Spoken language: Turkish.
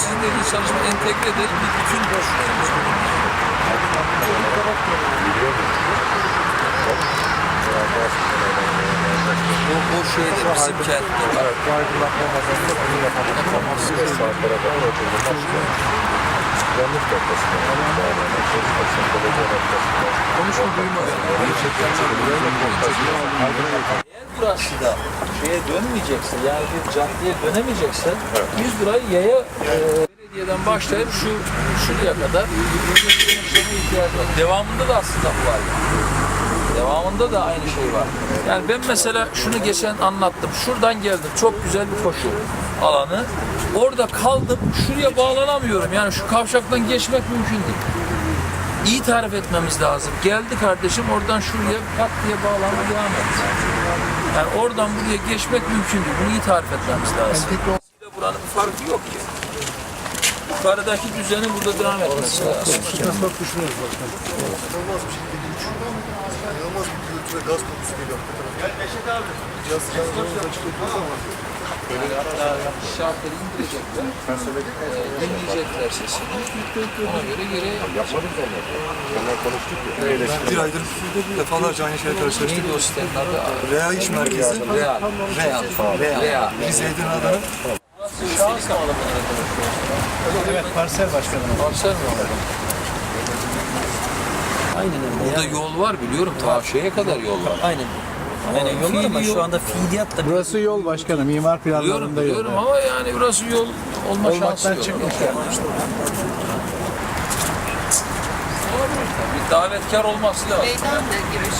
sizin dediğiniz çalışma entegre edelim bir bütün düşünüyoruz. O, o şeyde bizim kentte var. Evet, bu aydınlatma mazında bunu yapamazsınız. Beş saatlere kadar oturulmaz. Yanlış noktasında. Konuşma duymadım. Burası da şeye dönmeyecekse, yani bir caddeye dönemeyecekse 100 lirayı yaya e, belediyeden başlayıp şu şuraya kadar. Devamında da aslında bu var. Devamında da aynı şey var. Yani ben mesela şunu geçen anlattım. Şuradan geldim. Çok güzel bir koşu alanı. Orada kaldım. Şuraya bağlanamıyorum. Yani şu kavşaktan geçmek mümkün değil. İyi tarif etmemiz lazım. Geldi kardeşim oradan şuraya pat diye bağlama devam et. Yani oradan buraya geçmek mümkün değil. Bunu iyi tarif etmemiz lazım. Buranın bir farkı yok ki. Yukarıdaki düzenin burada devam etmesi lazım. Bak düşünüyoruz başkanım. İnanılmaz bir şekilde güç. İnanılmaz bir gürültü ve gaz kokusu geliyor. Gel Beşet abi. Cihaz cihazlarımızı açık yapıyoruz ama Şartları indirecekler. Ee, dinleyecekler sesini. Ona göre gereği yapacak. Bunlar konuştuk ya. bir aydır defalarca aynı şeyle karşılaştık. Neydi o sitenin adı? Reha İş Merkezi, Real. Real, Real. Real. Biz Edirne'den Şahıs alımı Evet parsel başkanım. Parsel mi? Aynen öyle. Burada yol var biliyorum. Ta şeye kadar yol var. Aynen. Aynen yol var ama şu anda fiiliyat da Burası yol başkanım. mimar Biliyorum planlarında yol. biliyorum ama yani burası yol olma şansı yok. çıkmış tabii. Bir davetkar olması lazım. Meydan da giriş.